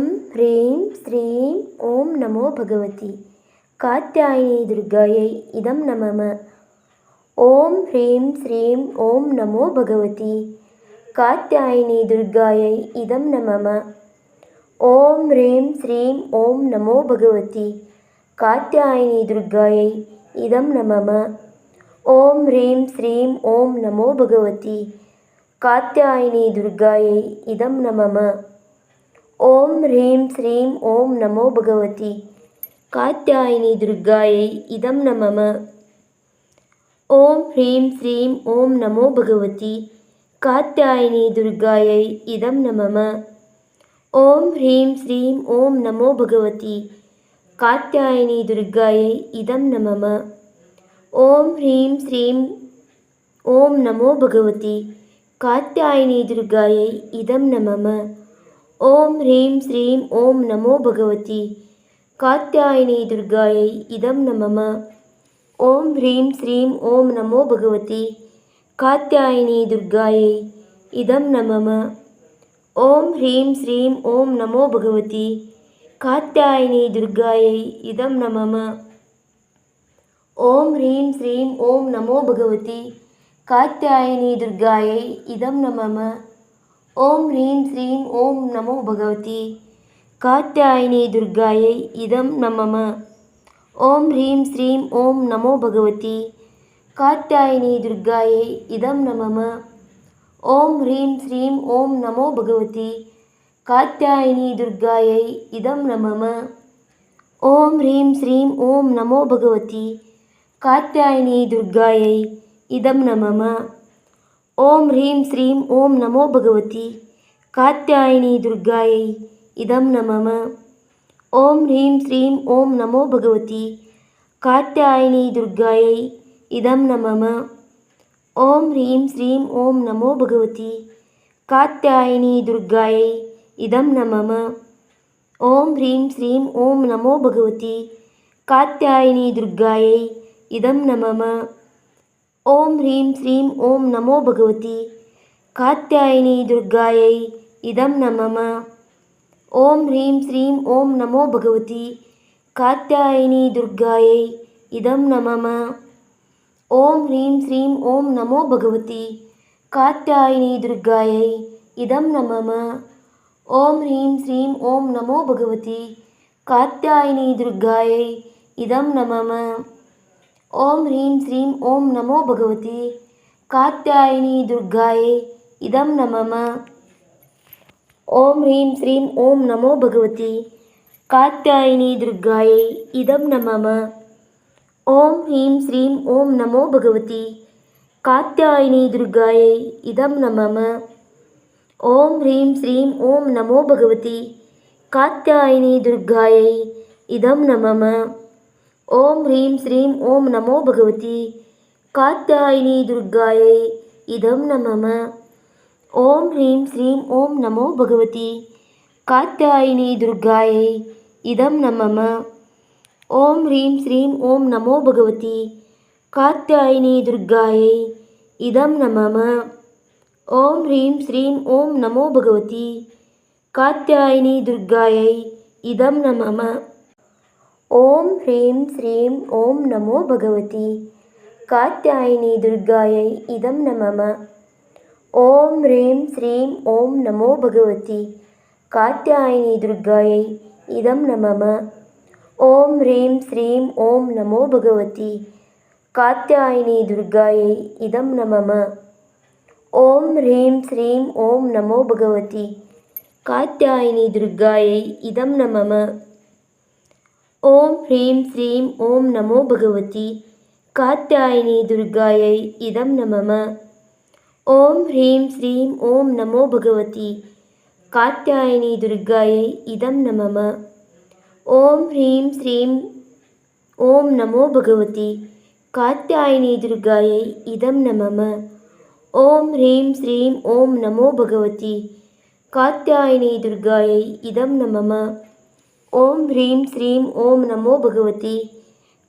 ஓம் ஹ்ரீம் ஸ்ரீம் ஓம் நமோ பகவதி. காத்தியாயினி துர்காயை இதம் நமம. ஓம் ஹ்ரீம் ஸ்ரீம் ஓம் நமோ பகவதி. காத்தியாயினி துர்காயை இதம் நமம. ஓம் ஹ்ரீம் ஸ்ரீம் ஓம் நமோ பகவதி. காத்தியாயினி துர்காயை இதம் நமம. ஓம் ஹ்ரீம் ஸ்ரீம் ஓம் நமோ பகவதி. காத்தியாயினி துர்காயை இதம் நமம. ஓம் ஹ்ரீம் ஸ்ரீம் ஓம் நமோ பகவதி. காத்தியாயினி துர்காயை இதம் நமம. ஓம் ஹ்ரீம் ஸ்ரீம் ஓம் நமோ பகவதி. காத்தியாயினி துர்காயை இதம் நமம. ஓம் ஹ்ரீம் ஸ்ரீம் ஓம் நமோ பகவதி. காத்தியாயினி துர்காயை இதம் நமம. ஓம் ஹ்ரீம் ஸ்ரீம் ஓம் நமோ பகவதி. காத்தியாயினி துர்காயை இதம் நமம. ஓம் ஹ்ரீம் ஸ்ரீம் ஓம் நமோ பகவதி. காத்தியாயினி துர்காயை இதம் நமம. ஓம் ஹ்ரீம் ஸ்ரீம் ஓம் நமோ பகவதி. காத்தியாயினி துர்காயை இதம் நமம. ஓம் ஹ்ரீம் ஸ்ரீம் ஓம் நமோ பகவதி. காத்தியாயினி துர்காயை இதம் நமம. ஓம் ஹ்ரீம் ஸ்ரீம் ஓம் நமோ பகவதி. காத்தியாயினி துர்காயை இதம் நமம. ஓம் ஹ்ரீம் ஸ்ரீம் ஓம் நமோ பகவதி. காத்தியாயினி துர்காயை இதம் நமம. ஓம் ஹ்ரீம் ஸ்ரீம் ஓம் நமோ பகவதி. காத்தியாயினி துர்காயை இதம் நமம. ஓம் ஹ்ரீம் ஸ்ரீம் ஓம் நமோ பகவதி. காத்தியாயினி துர்காயை இதம் நமம. ஓம் ஹ்ரீம் ஸ்ரீம் ஓம் நமோ பகவதி. காத்தியாயினி துர்காயை இதம் நமம. ஓம் ஹ்ரீம் ஸ்ரீம் ஓம் நமோ பகவதி. காத்தியாயினி துர்காயை இதம் நமம. ஓம் ஹ்ரீம் ஸ்ரீம் ஓம் நமோ பகவதி. காத்தியாயினி துர்காயை இதம் நமம. ஓம் ஹ்ரீம் ஸ்ரீம் ஓம் நமோ பகவதி. காத்தியாயினி துர்காயை இதம் நமம. ஓம் ஹ்ரீம் ஸ்ரீம் ஓம் நமோ பகவதி. காத்தியாயினி துர்காயை இதம் நமம. ॐ ह्रीं श्रीं ॐ नमो भगवती कात्यायनीदुर्गायै इदं नम। ॐ ह्रीं श्रीं ॐ नमो भगवती कात्यायनीदुर्गायै इदं नम। ॐ ह्रीं श्रीं ॐ नमो भगवती कात्यायनीदुर्गायै इदं नमः। ॐ ह्रीं श्रीं ॐ नमो भगवती कात्यायिनी दुर्गायै इदं नमः। ஓம் ஹ்ரீம் ஸ்ரீம் ஓம் நமோ பகவதி. காத்தியாயினி துர்காயே இதம் நமம. ஓம் ஹ்ரீம் ஸ்ரீம் ஓம் நமோ பகவதி. காத்தியாயினி துர்காயை இதம் நமம. ஓம் ஹ்ரீம் ஸ்ரீம் ஓம் நமோ பகவதி. காத்தியாயினி துர்காயை இதம் நமம. ஓம் ஹ்ரீம் ஸ்ரீம் ஓம் நமோ பகவதி. காத்தியாயினி துர்காயை இதம் நமம. ஓம் ஹ்ரீம் ஸ்ரீம் ஓம் நமோ பகவதி காத்தாயினி துர்காயை இதம் நமம ஓம் ஹ்ரீம் ஸ்ரீம் ஓம் நமோ பகவதி காத்தாயினி துர்காயை இதம் நமம ஓம் ஹ்ரீம் ஸ்ரீம் ஓம் நமோ பகவதி காத்தாயினி துர்காயை இதம் நமம ஓம் ஹ்ரீம் ஸ்ரீம் ஓம் நமோ பகவதி காத்தாயினி துர்காயை இதம் நமம ஓம் ஹ்ரீம் ஸ்ரீம் ஓம் நமோ பகவதி. காத்தியாயினி துர்காயை இதம் நமம. ஓம் ஹ்ரீம் ஸ்ரீம் ஓம் நமோ பகவதி. காத்தியாயினி துர்காயை இதம் நமம. ஓம் ஹ்ரீம் ஸ்ரீம் ஓம் நமோ பகவதி. காத்தியாயினி துர்காயை இதம் நமம. ஓம் ஹ்ரீம் ஸ்ரீம் ஓம் நமோ பகவதி. காத்தியாயினி துர்காயை இதம் நமம. ஓம் ஹ்ரீம் ஸ்ரீம் ஓம் நமோ பகவதி. காத்தியாயினி துர்காயை இதம் நமம. ஓம் ஹ்ரீம் ஸ்ரீம் ஓம் நமோ பகவதி. காத்தியாயினி துர்காயை இதம் நமம. ஓம் ஹ்ரீம் ஸ்ரீம் ஓம் நமோ பகவதி. காத்தியாயினி துர்காயை இதம் நமம. ஓம் ஹ்ரீம் ஸ்ரீம் ஓம் நமோ பகவதி. காத்தியாயினி துர்காயை இதம் நமம. ஓம் ஹ்ரீம் ஸ்ரீம் ஓம் நமோ பகவதி.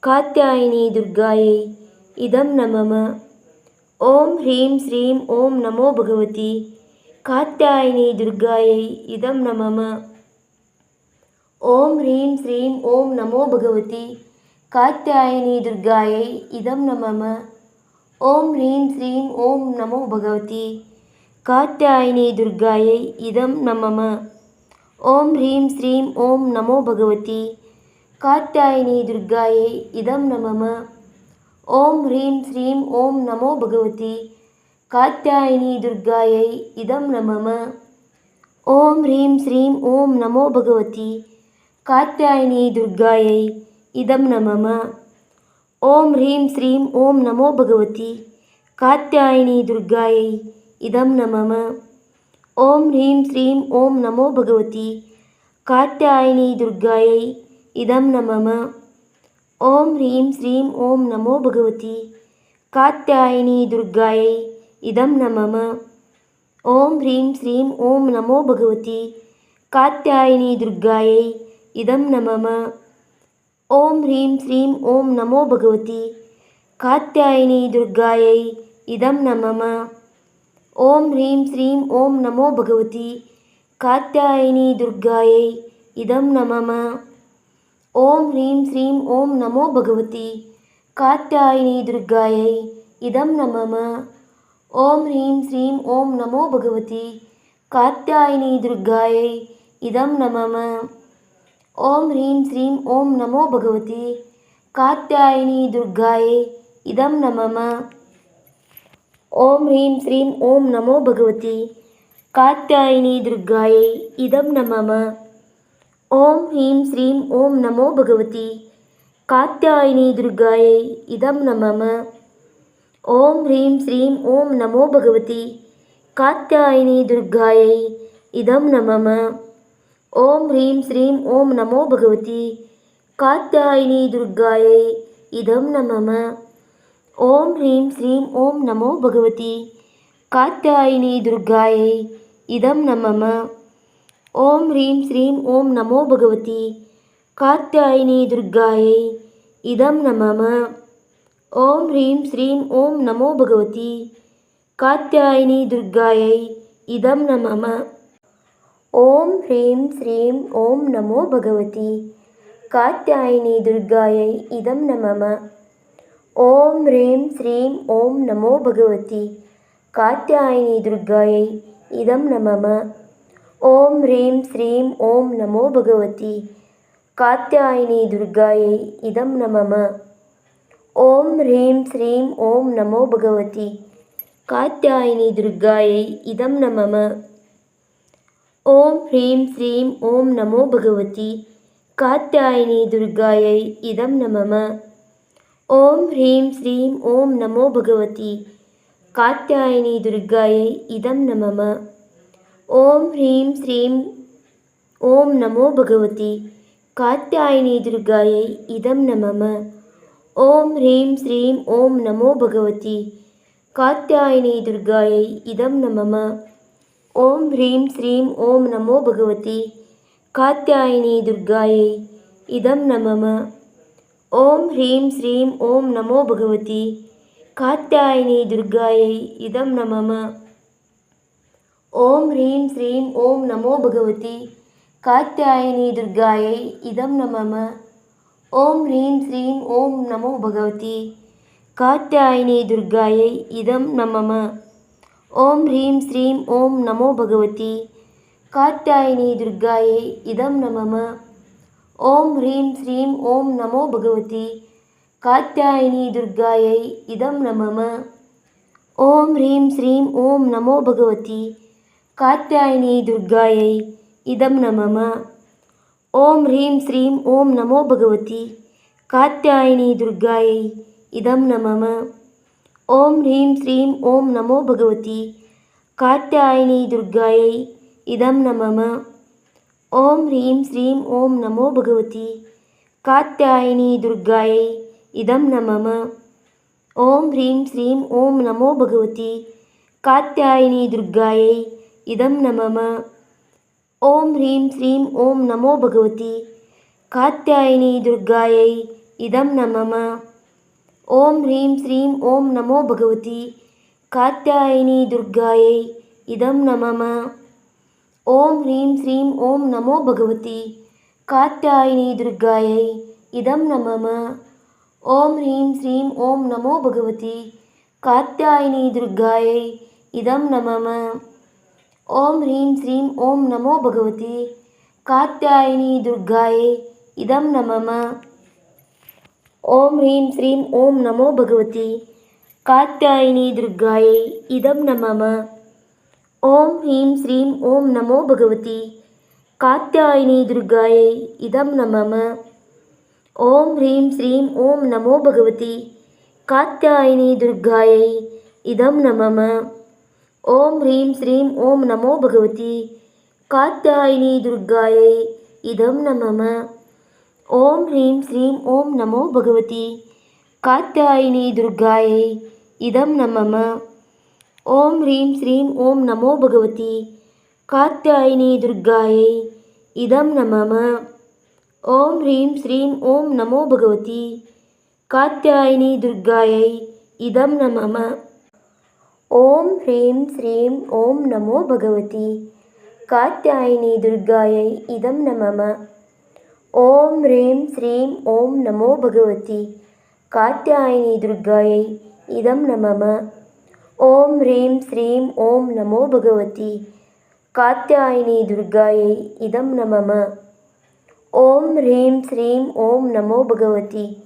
காத்தியாயினி துர்காயை இதம் நமம. ஓம் ஹ்ரீம் ஸ்ரீம் ஓம் நமோ பகவதி. காத்தியாயினி துர்காயை இதம் நமம. ஓம் ஹ்ரீம் ஸ்ரீம் ஓம் நமோ பகவதி. காத்தியாயினி துர்காயை இதம் நமம. ஓம் ஹ்ரீம் ஸ்ரீம் ஓம் நமோ பகவதி. காத்தியாயினி துர்காயை இதம் நமம. ஓம் ஹ்ரீம் ஸ்ரீம் ஓம் நமோ பகவதி. காத்தியாயினி துர்காயை இதம் நமம. ஓம் ஹ்ரீம் ஸ்ரீம் ஓம் நமோ பகவதி. காத்தியாயினி துர்காயை இதம் நமம. ஓம் ஹ்ரீம் ஸ்ரீம் ஓம் நமோ பகவதி. காத்தியாயினி துர்காயை இதம் நமம. ஓம் ஹ்ரீம் ஸ்ரீம் ஓம் நமோ பகவதி. காத்தியாயினி துர்காயை இதம் நமம. ஓம் ஹ்ரீம் ஸ்ரீம் ஓம் நமோ பகவதி காத்தியாயினி துர்காயை இதம் நமம ஓம் ஹ்ரீம் ஸ்ரீம் ஓம் நமோ பகவதி காத்தியாயினி துர்காயை இதம் நமம ஓம் ஹ்ரீம் ஸ்ரீம் ஓம் நமோ பகவதி காத்தியாயினி துர்காயை இதம் நமம ஓம் ஹ்ரீம் ஸ்ரீம் ஓம் நமோ பகவதி காத்தியாயினி துர்காயை இதம் நமம ஓம் ஹ்ரீம் ஸ்ரீம் ஓம் நமோ பகவதி காத்தியாயினி துர்காயை இதம் நமம ஓம் ஹ்ரீம் ஸ்ரீம் ஓம் நமோ பகவதி காத்தியாயினி துர்காயை இதம் நமம ஓம் ஹ்ரீம் ஸ்ரீம் ஓம் நமோ பகவதி காத்தியாயினி துர்காயை இதம் நமம ஓம் ஹ்ரீம் ஸ்ரீம் ஓம் நமோ பகவதி காத்தியாயினி துர்காயை இதம் நமம ஓம் ஹ்ரீம் ஸ்ரீம் ஓம் நமோ பகவதி. காத்தாயினி துர்காயை இதம் நமம. ஓம் ஹ்ரீம் ஸ்ரீம் ஓம் நமோ பகவதி. காத்தாயினி துர்காயை இதம் நமம. ஓம் ஹ்ரீம் ஸ்ரீம் ஓம் நமோ பகவதி. காத்தாயினி துர்காயை இதம் நமம. ஓம் ஹ்ரீம் ஸ்ரீம் ஓம் நமோ பகவதி. காத்தாயினி துர்காயை இதம் நமம. ஓம் ஹ்ரீம் ஸ்ரீம் ஓம் நமோ பகவதி. காத்தியாயினி துர்காயை இதம் நமம. ஓம் ஹ்ரீம் ஸ்ரீம் ஓம் நமோ பகவதி. காத்தியாயினி துர்காயை இதம் நமம. ஓம் ஹ்ரீம் ஸ்ரீம் ஓம் நமோ பகவதி. காத்தியாயினி துர்காயை இதம் நமம. ஓம் ஹ்ரீம் ஸ்ரீம் ஓம் நமோ பகவதி. காத்தியாயினி துர்காயை இதம் நமம. ஓம் ஹ்ரீம் ஸ்ரீம் ஓம் நமோ பகவதி. காத்தியாயினி துர்காயை இதம் நமம. ஓம் ஹ்ரீம் ஸ்ரீம் ஓம் நமோ பகவதி. காத்தியாயினி துர்காயை இதம் நமம. ஓம் ஹ்ரீம் ஸ்ரீம் ஓம் நமோ பகவதி. காத்தியாயினி துர்காயை இதம் நமம. ஓம் ஹ்ரீம் ஸ்ரீம் ஓம் நமோ பகவதி. காத்தியாயினி துர்காயை இதம் நமம. ॐ ह्रीं श्रीं ॐ नमो भगवती। कात्यायनीदुर्गायै इदं न मम ॐ ह्रीं श्रीं ॐ नमो भगवती। कात्यायनीदुर्गायै इदं न मम ॐ ह्रीं श्रीं ॐ नमो भगवती। कात्यायनीदुर्गायै इदं न मम ॐ ह्रीं श्रीं ॐ नमो भगवती। कात्यायनीदुर्गायै इदं न मम ஓம் ஹ்ரீம் ஸ்ரீம் ஓம் நமோ பகவதி. காத்தியாயினி துர்காயை இதம் நமம. ஓம் ஹ்ரீம் ஸ்ரீம் ஓம் நமோ பகவதி. காத்தியாயினி துர்காயை இதம் நமம. ஓம் ஹ்ரீம் ஸ்ரீம் ஓம் நமோ பகவதி. காத்தியாயினி துர்காயை இதம் நமம. ஓம் ஹ்ரீம் ஸ்ரீம் ஓம் நமோ பகவதி. காத்தியாயினி துர்காயை இதம் நமம. ஓம் ஹ்ரீம் ஸ்ரீம் ஓம் நமோ பகவதி. காத்தியாயினி துர்காயை இதம் நமம. ஓம் ஹ்ரீம் ஸ்ரீம் ஓம் நமோ பகவதி. காத்தியாயினி துர்காயை இதம் நமம. ஓம் ஹ்ரீம் ஸ்ரீம் ஓம் நமோ பகவதி. காத்தியாயினி துர்காயை இதம் நமம. ஓம் ஹ்ரீம் ஸ்ரீம் ஓம் நமோ பகவதி. காத்தியாயினி துர்காயை இதம் நமம. ஓம் ஹ்ரீம் ஸ்ரீம் ஓம் நமோ பகவதி காத்தியாயினி துர்காயை இதம் நமம ஓம் ஹ்ரீம் ஸ்ரீம் ஓம் நமோ பகவதி காத்தியாயினி துர்காயை இதம் நமம ஓம் ஹ்ரீம் ஸ்ரீம் ஓம் நமோ பகவதி காத்தியாயினி துர்காயை இதம் நமம ஓம் ஹ்ரீம் ஸ்ரீம் ஓம் நமோ பகவதி காத்தியாயினி துர்காயை இதம் நமம ॐ ह्रीं श्रीं ॐ नमो भगवती। कात्यायनीदुर्गायै इदं नम। ॐ ह्रीं श्रीं ॐ नमो भगवती। कात्यायिनी दुर्गायै इदं नम। ॐ ह्रीं श्रीं ॐ नमो भगवति। कात्यायिनी दुर्गायै इदं नम। ॐ ह्रीं श्रीं ॐ नमो भगवति। कात्यायिनी दुर्गायै इदं नम। ஓம் ஹீம் ஸ்ரீம் ஓம் நமோ பகவதி. காத்தியாயினி துர்காயை இதம் நமம. ஓம் ஹ்ரீம் ஸ்ரீம் ஓம் நமோ பகவதி. காத்தியாயினி துர்காயை இதம் நமம. ஓம் ஹ்ரீம் ஸ்ரீம் ஓம் நமோ பகவதி. காத்தியாயினி துர்காயை இதம் நமம. ஓம் ஹ்ரீம் ஸ்ரீம் ஓம் நமோ பகவதி. காத்தியாயினி துர்காயை இதம் நமம. ஓம் ஹ்ரீம் ஸ்ரீம் ஓம் நமோ பகவதி. காத்தியாயினி துர்காயை இதம் நமம. ஓம் ஹ்ரீம் ஸ்ரீம் ஓம் நமோ பகவதி. காத்தியாயினி துர்காயை இதம் நமம. ஓம் ஹ்ரீம் ஸ்ரீம் ஓம் நமோ பகவதி. காத்தியாயினி துர்காயை இதம் நமம. ஓம் ஹ்ரீம் ஸ்ரீம் ஓம் நமோ பகவதி. காத்தியாயினி துர்காயை இதம் நமம. ஓம் ரீம் ஸ்ரீம் ஓம் நமோ பகவதி. காத்தியாயினி துர்காயை இதம் நமம. ஓம் ரீம் ஸ்ரீம் ஓம் நமோ பகவதி.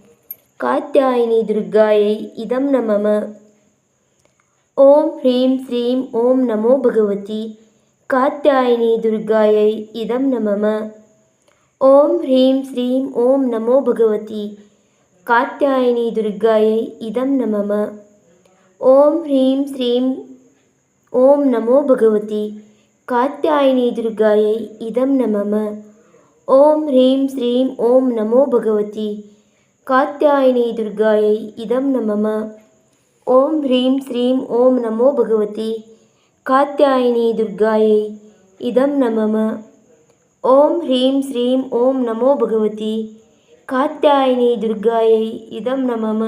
காத்தியாயினி துர்காயை இதம் நமம. ஓம் ஹ்ரீம் ஸ்ரீம் ஓம் நமோ பகவதி. காத்தியாயினி துர்காயை இதம் நமம. ஓம் ஹ்ரீம் ஸ்ரீம் ஓம் நமோ பகவதி. காத்தியாயினி துர்காயை இதம் நமம. ಓಂ ಹ್ರೀಂ ಶ್ರೀಂ ಓಂ ನಮೋ ಭಗವತಿ. ಕಾತ್ಯಾಯಿನಿ ದುರ್ಗಾಯೈ ಇದಂ ನಮಮ ಓಂ ಹ್ರೀಂ ಶ್ರೀಂ ಓಂ ನಮೋ ಭಗವತಿ. ಕಾತ್ಯಾಯಿನಿ ದುರ್ಗಾಯೈ ಇದಂ ನಮಮ ಓಂ ಹ್ರೀಂ ಶ್ರೀಂ ಓಂ ನಮೋ ಭಗವತಿ. ಕಾತ್ಯಾಯಿನಿ ದುರ್ಗಾಯೈ ಇದಂ ನಮಮ ಓಂ ಹ್ರೀಂ ಶ್ರೀಂ ಓಂ ನಮೋ ಭಗವತಿ. ಕಾತ್ಯಾಯಿನಿ ದುರ್ಗಾಯೈ ಇದಂ ನಮಮ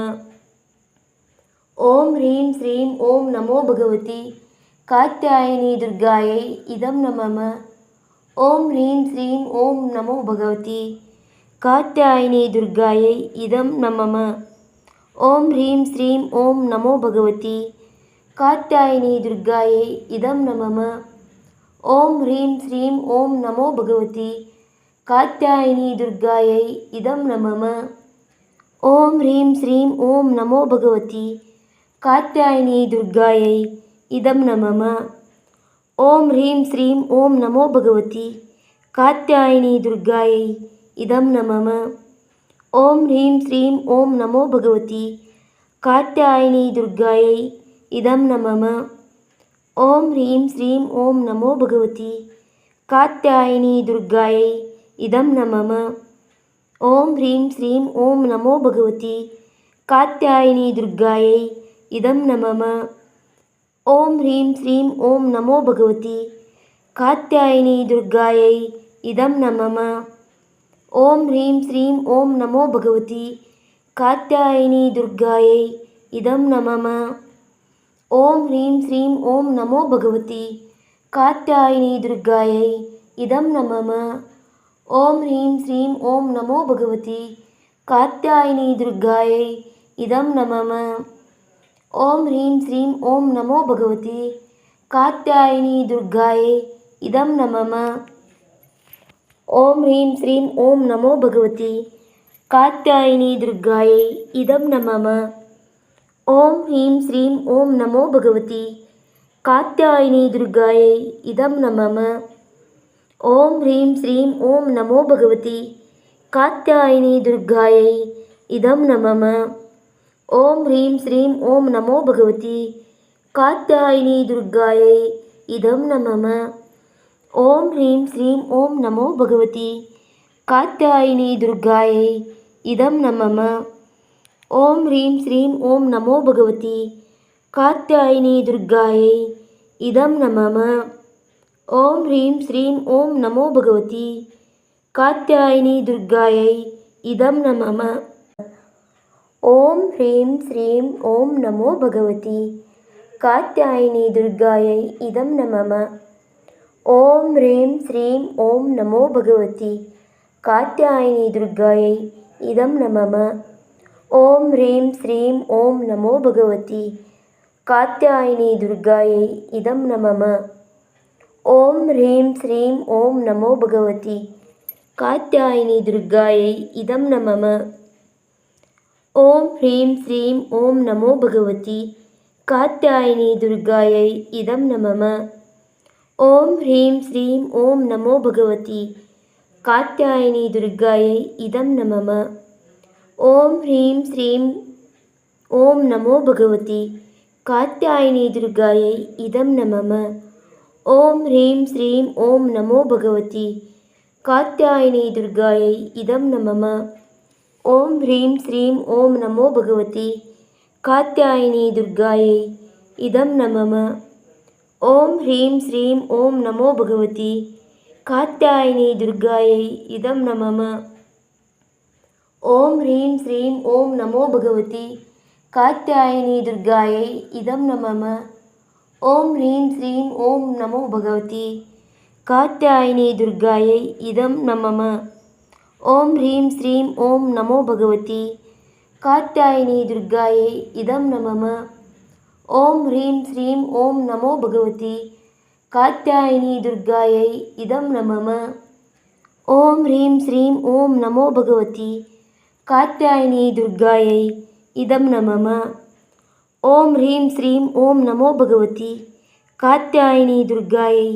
ஓம் ஹ்ரீம் ஸ்ரீம் ஓம் நமோ பகவதி. காத்தியாயினி துர்காயை இதம் நமம. ஓம் ஹ்ரீம் ஸ்ரீம் ஓம் நமோ பகவதி. காத்தியாயினி துர்காயை இதம் நமம. ஓம் ஹ்ரீம் ஸ்ரீம் ஓம் நமோ பகவதி. காத்தியாயினி துர்காயை இதம் நமம. ஓம் ஹ்ரீம் ஸ்ரீம் ஓம் நமோ பகவதி. காத்தியாயினி துர்காயை இதம் நமம. ஓம் ஹ்ரீம் ஸ்ரீம் ஓம் நமோ பகவதி. कात्यायनी दुर्गायै, इदं नमः। ॐ ह्रीं श्रीं, ॐ नमो भगवति। कात्यायनी दुर्गायै, इदं नमः। ॐ ह्रीं श्रीं, ॐ नमो भगवति। कात्यायनी दुर्गायै, इदं नमः। ॐ ह्रीं श्रीं, ॐ नमो भगवति। कात्यायनी दुर्गायै, इदं नमः। ॐ ह्रीं श्रीं, ॐ नमो भगवति। कात्यायनी दुर्गायै इदं नमः। ॐ ह्रीं श्रीं ॐ नमो भगवति। कात्यायनी दुर्गायै इदं नमः। ॐ ह्रीं श्रीं ॐ नमो भगवति। कात्यायनी दुर्गायै इदं नमः। ॐ ह्रीं श्रीं ॐ नमो भगवति। कात्यायनी दुर्गायै इदं नमः। ॐ ह्रीं श्रीं ॐ नमो भगवति। कात्यायनी दुर्गायै इदं नमः ஓம் ஹ்ரீம் ஸ்ரீம் ஓம் நமோ பகவதி. காத்தியாயினி துர்காயே இதம் நமம. ஓம் ஹ்ரீம் ஸ்ரீம் ஓம் நமோ பகவதி. காத்தியாயினி துர்காயே இதம் நமம. ஓம் ஹ்ரீம் ஸ்ரீம் ஓம் நமோ பகவதி. காத்தியாயினி துர்காயை இதம் நமம. ஓம் ஹ்ரீம் ஸ்ரீம் ஓம் நமோ பகவதி. காத்தியாயினி துர்காயை இதம் நமம. ஓம் ஹ்ரீம் ஸ்ரீம் ஓம் நமோ பகவதி. காத்தாயினி துர்காயை இதம் நமம. ஓம் ஹ்ரீம் ஸ்ரீம் ஓம் நமோ பகவதி. காத்தாயினி துர்காயை இதம் நமம. ஓம் ஹ்ரீம் ஸ்ரீம் ஓம் நமோ பகவதி. காத்தாயினி துர்காயை இதம் நமம. ஓம் ஹ்ரீம் ஸ்ரீம் ஓம் நமோ பகவதி. காத்தாயினி துர்காயை இதம் நமம. ஓம் ஹ்ரீம் ஸ்ரீம் ஓம் நமோ பகவதி. காத்தியாயினி துர்காயை இதம் நமம. ஓம் ஹ்ரீம் ஸ்ரீம் ஓம் நமோ பகவதி. காத்தியாயினி துர்காயை இதம் நமம. ஓம் ஹ்ரீம் ஸ்ரீம் ஓம் நமோ பகவதி. காத்தியாயினி துர்காயை இதம் நமம. ஓம் ஹ்ரீம் ஸ்ரீம் ஓம் நமோ பகவதி. காத்தியாயினி துர்காயை இதம் நமம. ஓம் ஹ்ரீம் ஸ்ரீம் ஓம் நமோ பகவதி. காத்தியாயினி துர்காயை இதம் நமம. ஓம் ஹ்ரீம் ஸ்ரீம் ஓம் நமோ பகவதி. காத்தியாயினி துர்காயை இதம் நமம. ஓம் ஹ்ரீம் ஸ்ரீம் ஓம் நமோ பகவதி. காத்தியாயினி துர்காயை இதம் நமம. ஓம் ஹ்ரீம் ஸ்ரீம் ஓம் நமோ பகவதி. காத்தியாயினி துர்காயை இதம் நமம. ஓம் ஹ்ரீம் ஸ்ரீம் ஓம் நமோ பகவதி. காத்தியாயினி துர்காயை இதம் நமம. ஓம் ஹ்ரீம் ஸ்ரீம் ஓம் நமோ பகவதி. காத்தியாயினி துர்காயை இதம் நமம. ஓம் ஹ்ரீம் ஸ்ரீம் ஓம் நமோ பகவதி. காத்தியாயினி துர்காயை இதம் நமம. ஓம் ஹ்ரீம் ஸ்ரீம் ஓம் நமோ பகவதி. காத்தியாயினி துர்காயை இதம் நமம. ಓಂ ಹ್ರೀಂ ಶ್ರೀಂ ಓಂ ನಮೋ ಭಗವತಿ ಕಾತ್ಯಾಯಿನಿ ದುರ್ಗಾಯೇ ಇದಂ ನಮಮ ಓಂ ಹ್ರೀಂ ಶ್ರೀಂ ಓಂ ನಮೋ ಭಗವತಿ ಕಾತ್ಯಾಯಿನಿ ದುರ್ಗಾಯೈ ಇದಂ ನಮಮ ಓಂ ಹ್ರೀಂ ಶ್ರೀಂ ಓಂ ನಮೋ ಭಗವತಿ ಕಾತ್ಯಾಯಿನಿ ದುರ್ಗಾಯೈ ಇದಂ ನಮಮ ಓಂ ಹ್ರೀಂ ಶ್ರೀಂ ಓಂ ನಮೋ ಭಗವತಿ ಕಾತ್ಯಾಯಿನಿ ದುರ್ಗಾಯೈ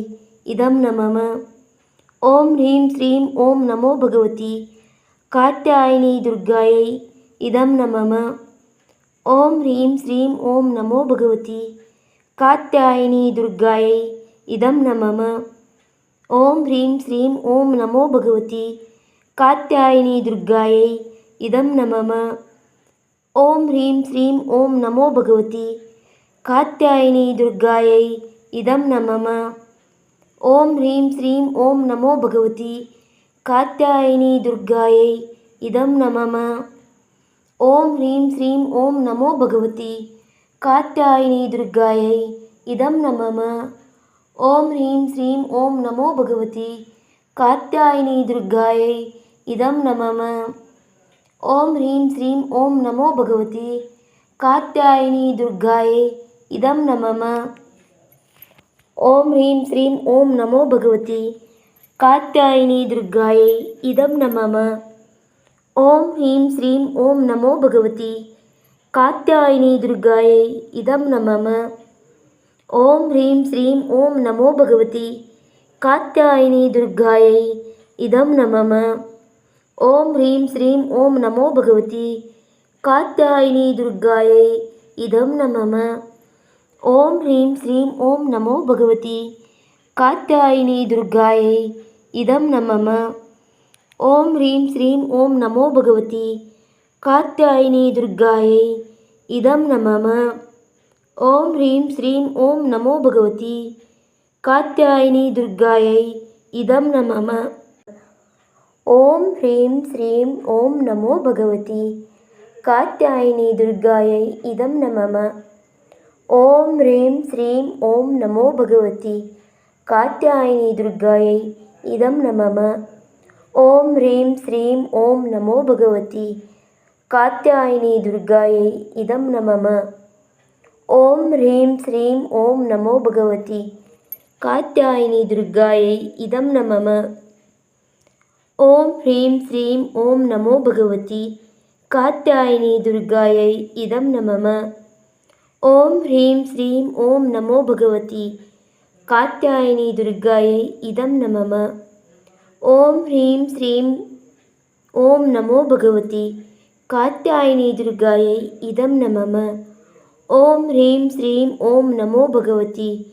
ಇದಂ ನಮಮ ఓం హ్రీం శ్రీం ఓం నమో భగవతి కార్త్యాయని దుర్గాయై ఇదం నమమ ఓం హ్రీం శ్రీం ఓం నమో భగవతి కార్త్యాయని దుర్గాయై ఇదం నమమ ఓం హ్రీం శ్రీం ఓం నమో భగవతి కార్త్యాయని దుర్గాయై ఇదం నమమ ఓం హ్రీం శ్రీం ఓం నమో భగవతి కార్త్యాయని దుర్గాయై ఇదం నమమ ॐ ह्रीं श्रीं ॐ नमो भगवति कात्यायनी दुर्गायै इदं नमः। ॐ ह्रीं श्रीं ॐ नमो भगवति कात्यायनी दुर्गायै इदं नमः। ॐ ह्रीं श्रीं ॐ नमो भगवति कात्यायनी दुर्गायै इदं नमः। ॐ ह्रीं श्रीं ॐ नमो भगवति कात्यायनी दुर्गायै इदं नमः ஓம் ஹ்ரீம் ஸ்ரீம் ஓம் நமோ பகவதி. காத்தியாயினி துர்காயை இதம் நமம. ஓம் ஹ்ரீம் ஸ்ரீம் ஓம் நமோ பகவதி. காத்தியாயினி துர்காயை இதம் நமம. ஓம் ஹ்ரீம் ஸ்ரீம் ஓம் நமோ பகவதி. காத்தியாயினி துர்காயை இதம் நமம. ஓம் ஹ்ரீம் ஸ்ரீம் ஓம் நமோ பகவதி. காத்தியாயினி துர்காயை இதம் நமம. ஓம் ஹ்ரீம் ஸ்ரீம் ஓம் நமோ பகவதி. காத்தாயினி துர்காயை இதம் நமம. ஓம் ஹ்ரீம் ஸ்ரீம் ஓம் நமோ பகவதி. காத்தாயினி துர்காயை இதம் நமம. ஓம் ஹ்ரீம் ஸ்ரீம் ஓம் நமோ பகவதி. காத்தாயினி துர்காயை இதம் நமம. ஓம் ஹ்ரீம் ஸ்ரீம் ஓம் நமோ பகவதி. காத்தாயினி துர்காயை இதம் நமம. ஓம் ரேம் ஸ்ரீம் ஓம் நமோ பகவதி. காத்தியாயினி துர்காயை இதம் நமம. ஓம் ரேம் ஸ்ரீம் ஓம் நமோ பகவதி. காத்தியாயினி துர்காயை இதம் நமம. ஓம் ரேம் ஸ்ரீம் ஓம் நமோ பகவதி. காத்தியாயினி துர்காயை இதம் நமம. ஓம் ஹ்ரீம் ஸ்ரீம் ஓம் நமோ பகவதி. காத்தியாயினி துர்காயை இதம் நமம. ஓம் ஹ்ரீம் ஸ்ரீம் ஓம் நமோ பகவதி. காத்தியாயினி துர்காயை இதம் நமம. ஓம் ஹ்ரீம் ஸ்ரீம் ஓம் நமோ பகவதி. காத்தியாயினி துர்காயை இதம் நமம. ஓம் ஹ்ரீம் ஸ்ரீம் ஓம் நமோ பகவதி.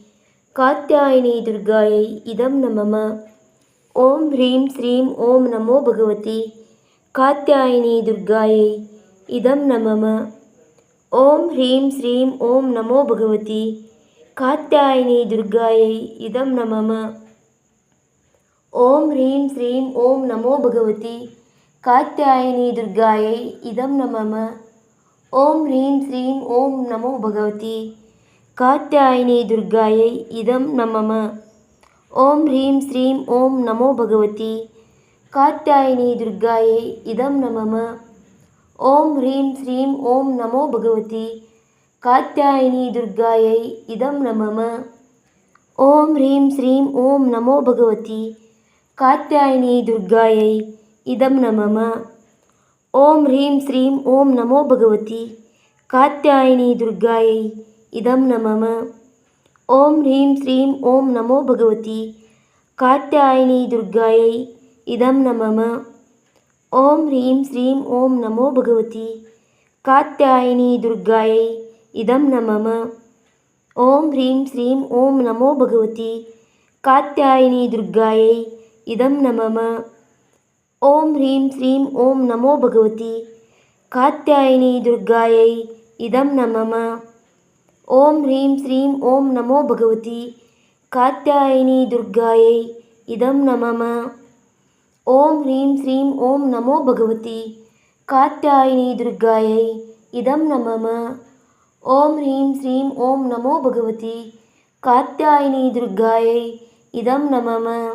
காத்தியாயினி துர்காயை இதம் நமம. ஓம் ஹ்ரீம் ஸ்ரீம் ஓம் நமோ பகவதி. காத்தியாயினி துர்காயை இதம் நமம. ஓம் ஹ்ரீம் ஸ்ரீம் ஓம் நமோ பகவதி. காத்தியாயினி துர்காயை இதம் நமம. ஓம் ஹ்ரீம் ஸ்ரீம் ஓம் நமோ பகவதி. காத்தியாயினி துர்காயை இதம் நமம. ஓம் ஹ்ரீம் ஸ்ரீம் ஓம் நமோ பகவதி. காத்தியாயினி துர்காயை இதம் நமம. ஓம் ஹ்ரீம் ஸ்ரீம் ஓம் நமோ பகவதி. காத்தியாயினி துர்காயை இதம் நமம. ఓం హ్రీం శ్రీం ఓం నమో భగవతి కాత్యాయని దుర్గాయై ఇదం నమమ. ఓం హ్రీం శ్రీం ఓం నమో భగవతి కాత్యాయని దుర్గాయై ఇదం నమమ. ఓం హ్రీం శ్రీం ఓం నమో భగవతి కాత్యాయని దుర్గాయై ఇదం నమమ. ఓం హ్రీం శ్రీం ఓం నమో భగవతి కాత్యాయని దుర్గాయై ఇదం నమమ. ॐ ह्रीं श्रीं ॐ नमो भगवति। कात्यायनी दुर्गायै इदं नमः। ॐ ह्रीं श्रीं ॐ नमो भगवति। कात्यायनी दुर्गायै इदं नमः। ॐ ह्रीं श्रीं ॐ नमो भगवति। कात्यायनी दुर्गायै इदं नमः। ॐ ह्रीं श्रीं ॐ नमो भगवति। कात्यायनी दुर्गायै इदं नमः ஓம் ஹ்ரீம் ஸ்ரீம் ஓம் நமோ பகவதி. காத்தாயினி துர்காயை இதம் நமம. ஓம் ஹ்ரீம் ஸ்ரீம் ஓம் நமோ பகவதி. காத்தாயினி துர்காயை இதம் நமம.